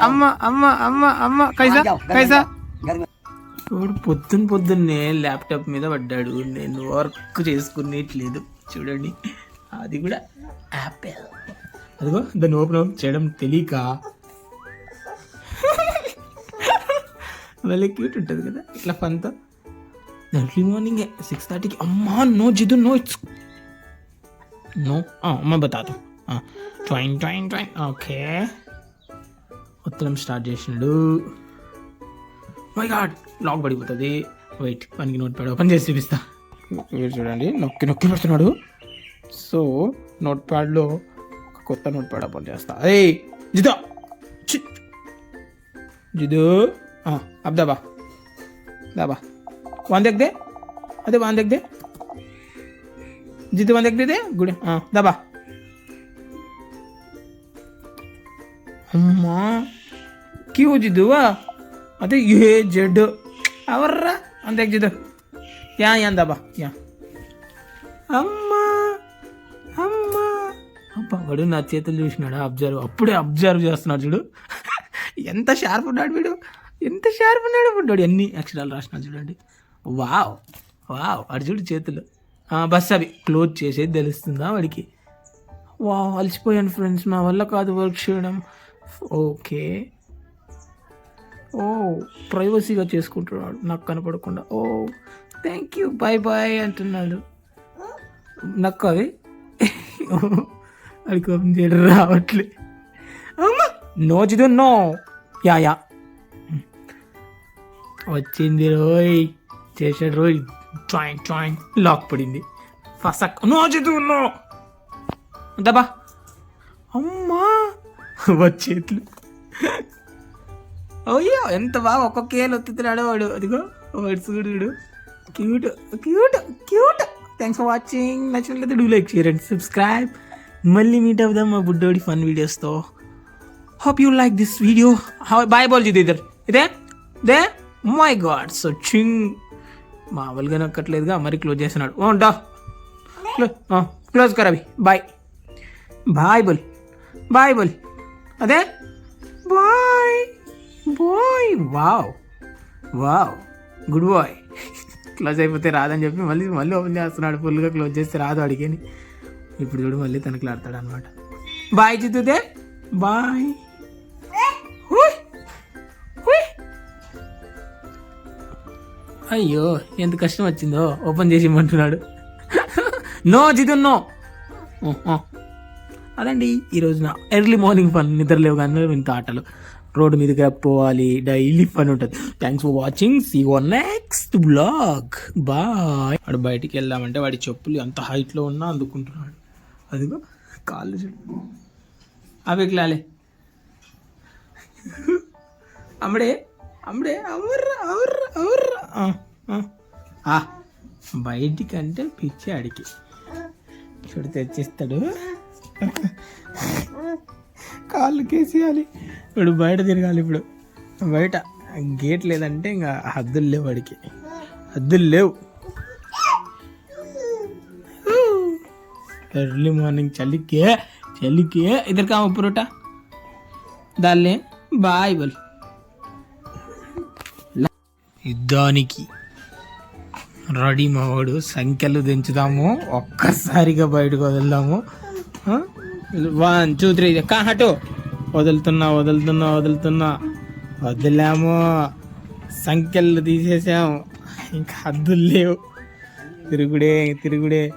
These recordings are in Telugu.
అమ్మ అమ్మ అమ్మ అమ్మ కైసా కైసా. చూడు పొద్దున్న పొద్దున్నే ల్యాప్టాప్ మీద పడ్డాడు. నేను వర్క్ చేసుకునేట్లేదు. చూడండి. అది కూడా యాపిల్ అదిగో దాన్ని ఓపెన్ చేయడం తెలియక. భలే క్యూట్ ఉంటుంది కదా ఇట్లా ఫన్తో. ఎర్లీ మార్నింగ్ సిక్స్ థర్టీకి అమ్మా నో జిదు నో ఇట్స్ నో అమ్మ బతాదు ట్రైన్ ట్రైన్ ట్రైన్ ఓకే ఉత్తరం స్టార్ట్ చేసినాడు మై గాడ్ లాక్ పడిపోతుంది. వెయిట్ మనకి నోట్ ప్యాడ్ ఓపెన్ చేసి చూపిస్తా. మీరు చూడండి నొక్కి నొక్కి పెడుతున్నాడు. సో నోట్ ప్యాడ్లో ఒక కొత్త నోట్ ప్యాడ్ ఓపెన్ చేస్తా. అదే జిదో జిదు అబ్దాబా దాబా. ಒಂದು ಎಗ್ದೆ ಅದೇ ಒಂದು ಎಗ್ದೆ ಜಿದ್ದು ಒಂದು ಎಗ್ದಿದೆ ಗುಡಿ ಹಾಂ అమ్మా క్యూ జిద్దువా అదే ఏ ಎ ಜೆಡ್ ಅವರ ಒಂದು ಎಗ್ಜಿದ್ದು యా ಯಾನ್ ದಬಾ ಯಾ అమ్మా అమ్మ అప్పగడు నా చేతులు చూసినాడు? అబ్జర్వ్ అప్పుడే అబ్జర్వ్ చేస్తున్నాడు చూడు. ఎంత షార్ప్ ఉన్నాడు వీడు. ఎంత షార్ప్ ఉన్నాడు ఉంటాడు ఎన్ని అక్షరాలు రాసినాడు చూడండి. వావ్ వావ్ వాడు చేతులు. బస్ అవి. క్లోజ్ చేసేది తెలుస్తుందా వాడికి. వా అలసిపోయాను ఫ్రెండ్స్. నా వల్ల కాదు వర్క్ చేయడం. ఓకే. ఓ ప్రైవసీగా చేసుకుంటున్నాడు. నాకు కనపడకుండా. Oh thank you bye bye అంటున్నాడు. నాకు అది. అది కోపం చేయడం రావట్లే. అమ్మా! నో జిదు నో. Yeah yeah. వచ్చింది రోయ్. చేశాడు. రోజు జాయింట్ ట్రాయింగ్ లాక్ పడింది. ఫసక్. నో జిదు నో. దబా. అమ్మా. వచ్చేట్లు అయ్యో ఎంత బాగా ఒక్కొక్క ఏళ్ళు ఒత్తుతున్నాడో వాడు. అదిగో వాడు చూడు cute cute cute. Thanks for watching నచ్చినట్లయితే do like share and subscribe మళ్ళీ మీట్ అవుదాం మా బుడ్డోడి ఫన్ వీడియోస్తో hope you like this video bye ball జిది ఇద్దరు. ఇదే? దే మై గాడ్ సో చింగ్ మామూలుగా నక్కట్లేదుగా మరి క్లోజ్ చేస్తున్నాడు. ఓ క్లోజ్ కర్ అవి బాయ్ బాయ్ బోల్. బాయ్ బోల్. అదే? Bye bye wow wow good boy close అయిపోతే రాదని చెప్పి మళ్ళీ మళ్ళీ ఓపెన్ చేస్తున్నాడు. ఫుల్గా క్లోజ్ చేస్తే రాదు అడిగని. ఇప్పుడు చూడు మళ్ళీ తనకి ఆడతాడు అనమాట బాయ్ చిత్తుదే. బాయ్ అయ్యో ఎంత కష్టం వచ్చిందో. ఓపెన్ చేసి ఇమ్మంటున్నాడు. నో జిదు నో. అదండి ఈరోజు నా ఎర్లీ మార్నింగ్ ఫన్ నిద్ర లేవు కానీ ఇంత ఆటలు. రోడ్డు మీదకి పోవాలి డైలీ ఫన్ ఉంటుంది. Thanks for watching. See one next blog bye వాడు బయటికి వెళ్దామంటే వాడి చెప్పులు ఎంత హైట్లో ఉన్నా అందుకుంటున్నాడు. అదిగో కాళ్ళు చూడు అవి ఎక్లాలే అమ్మడే అమ్మడే అవర్ర అవర్ర అవర్ర. ఆ, బయటికంటే పిచ్చి అడిగి చూడు తెచ్చిస్తాడు. కాళ్ళు కేసేయాలి. ఇప్పుడు బయట తిరగాలి ఇప్పుడు. బయట గేట్ లేదంటే ఇంకా హద్దులు లేవు వాడికి హద్దులు లేవు. ఎర్లీ మార్నింగ్ చలికే చలికే. ఇద్దరు కామ పురోటా? దాన్ని బాయ్ బల్. యుద్ధానికి రెడీ మావాడు సంఖ్యలు దించుదాము. ఒక్కసారిగా బయటకు వదులుదాము. వన్ టూ త్రీ కాహటు వదులుతున్నా వదులుతున్నా వదులుతున్నా. వదిలాము. సంఖ్యలు తీసేసాము. ఇంకా హద్దులు లేవు. తిరుగుడే తిరుగుడే.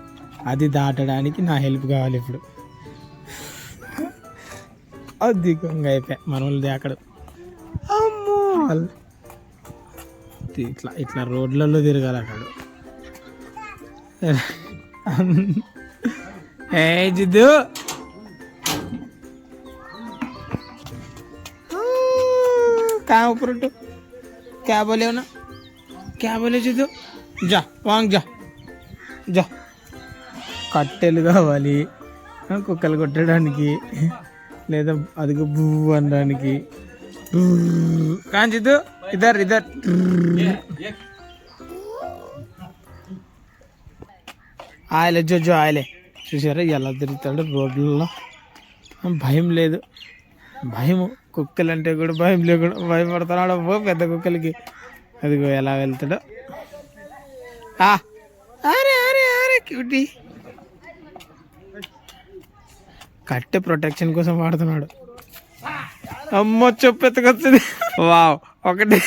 అది దాటడానికి నా హెల్ప్ కావాలి ఇప్పుడు. అధికంగా అయిపోయా. మన అక్కడ. అమ్మో! వాళ్ళు ఇట్లా ఇట్లా రోడ్లలో తిరగాలి అక్కడ ఏ జిద్దు कहाँ ऊपर उठो क्या बोले हो ना क्या बोले జిద్దు జా వాంగ్ జా జా కట్టెలు కావాలి ఆ, కుక్కలు కొట్టడానికి లేదా అదిగో బూ అనడానికి కాంచిద్దు इधर इधर ఆయలే జోజో ఆయలే. చూసారా ఎలా తిరుగుతాడు రోడ్లలో భయం లేదు. భయం కుక్కలు అంటే కూడా భయం లేకుండా భయపడుతున్నాడు ఓ పెద్ద కుక్కలకి. అదిగో ఎలా వెళ్తాడో. ఆ, అరే అరే అరే క్యూటీ. కట్టె ప్రొటెక్షన్ కోసం వాడుతున్నాడు. అమ్మో చెప్పు ఎత్తుకొచ్చింది. వావ్. Oke, deh.